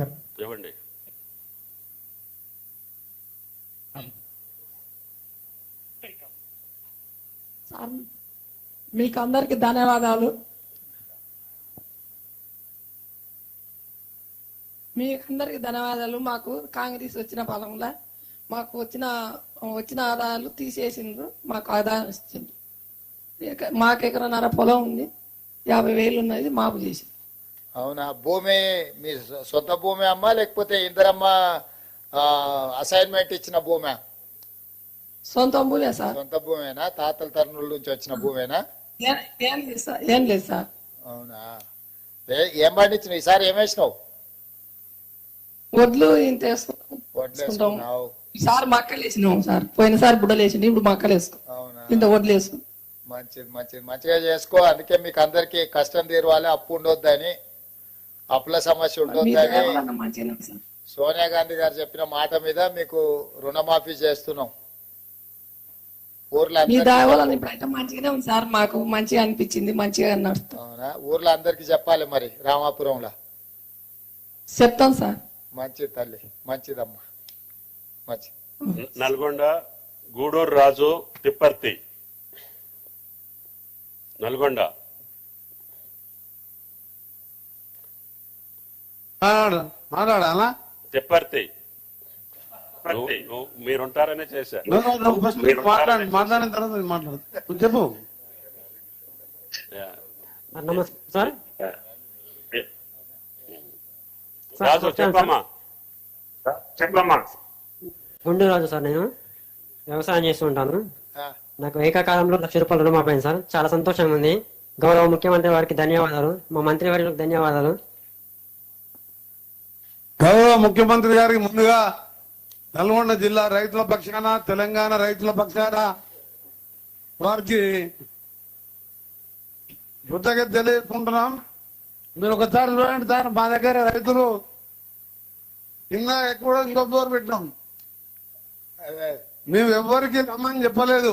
ఇవ్వండి. సార్ మీకు అందరికి ధన్యవాదాలు. మీకు అందరికి ధన్యవాదాలు. మాకు కాంగ్రెస్ వచ్చిన ఫలంలో మాకు వచ్చిన వచ్చిన ఆదాయాలు తీసేసిండ్రు. మాకు ఆదాయం ఇచ్చిండ్రు మాకు ఎకరన్నర పొలం ఉంది. యాభై వేలు ఉన్నది మాపు చేసి అవునా? భూమి మీ సొంత భూమి అమ్మా లేకపోతే ఇందరమ్మ అసైన్మెంట్ ఇచ్చిన భూమి? సొంత భూమే సార్. సొంత భూమేనా? తాతల తరుణుల నుంచి వచ్చిన భూమేనా? ఏ- లేదు సార్ సార్. అవునా? ఏ- పండించినావు? ఈసారి ఏం వేసినావు? వడ్లు ఇంత వేసుకుంటాం. ఈసారి మక్కలు వేసినాం సార్. పోయినసారి బుడ్డలు వేసిండు ఇప్పుడు మక్కలు వేసుకున్నాం అవునా? ఇంత వడ్లు వేసుకున్నాం మంచిది మంచిది మంచిగా చేసుకో. అందుకే మీకు అందరికి కష్టం తీరవాలి అప్పు ఉండొద్దని. అప్పుల సమస్య సార్ సోనియా గాంధీ గారు చెప్పిన మాట మీద మీకు రుణమాఫీ చేస్తున్నాం. ఊర్లో సార్. మాకు మంచిగా అనిపించింది మంచిగా అవునా? ఊర్లో అందరికి చెప్పాలి మరి రామాపురంలో. చెప్తాం సార్. మంచిది తల్లి మంచిదమ్మా. మంచిది న- నల్గొండ గూడూరు రాజు తిప్పర్తి. నల్గొండ. మాట్లాడు మాట్లాడాలా నువ్వు- మీరుంటారనే చేశా. నువ్వు నువ్వు ఫస్ట్ మీరు మాట్లాడండి మాట్లాడిన తర్వాత నేను మాట్లాడు. నువ్వు చెప్పు. రాజు చెప్పమ్మా. చెప్పమ్మా. గుండూ రాజు సార్ నేను వ్యవసాయం చేస్తూ ఉంటాను. నాకు ఏకకాలంలో లక్ష రూపాయలు రుణమాఫీ అయింది సార్. చాలా సంతోషంగా ఉంది. గౌరవ ముఖ్యమంత్రి వారికి ధన్యవాదాలు. మా మంత్రి వారికి ధన్యవాదాలు. గౌరవ ముఖ్యమంత్రి గారికి ముందుగా నల్గొండ జిల్లా రైతుల పక్షాన తెలంగాణ రైతుల పక్షాన వారికి కృతజ్ఞత తెలియజేసుకుంటున్నాం మీరు ఒకసారి చూడండి సార్ మా దగ్గర రైతులు కింద ఎక్కువ ఇంకో పెట్టినాం అదే. మేము ఎవరికి రమ్మని చెప్పలేదు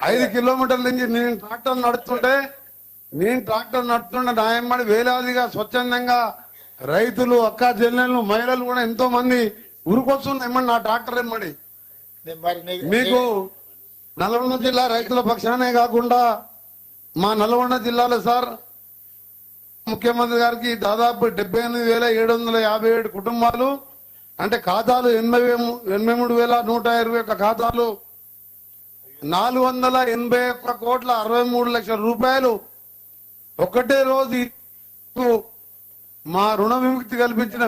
ఐదు కిలోమీటర్ల నుంచి నేను ట్రాక్టర్ నడుస్తుంటే నేను ట్రాక్టర్ నడుతుంటే నా ఎమ్మడి వేలాదిగా స్వచ్ఛందంగా రైతులు అక్క చెల్లెళ్ళు మహిళలు కూడా ఎంతో మంది ఉరుకొస్తుంది ఎమ్మడి నా మరి నీ- మీకు నల్గొండ జిల్లా రైతుల పక్షానే కాకుండా మా నల్గొండ జిల్లాలో సార్ ముఖ్యమంత్రి గారికి దాదాపు డెబ్బై ఎనిమిది వేల ఏడు వందల యాభై ఏడు కుటుంబాలు అంటే ఖాతాలు ఎనభై ఎనభై మూడు వేల నూట ఇరవై ఒక్క ఖాతాలు నాలుగు వందల ఎనభై ఒక్క కోట్ల అరవై మూడు లక్షల రూపాయలు ఒకటే రోజు మా రుణ విముక్తి కల్పించిన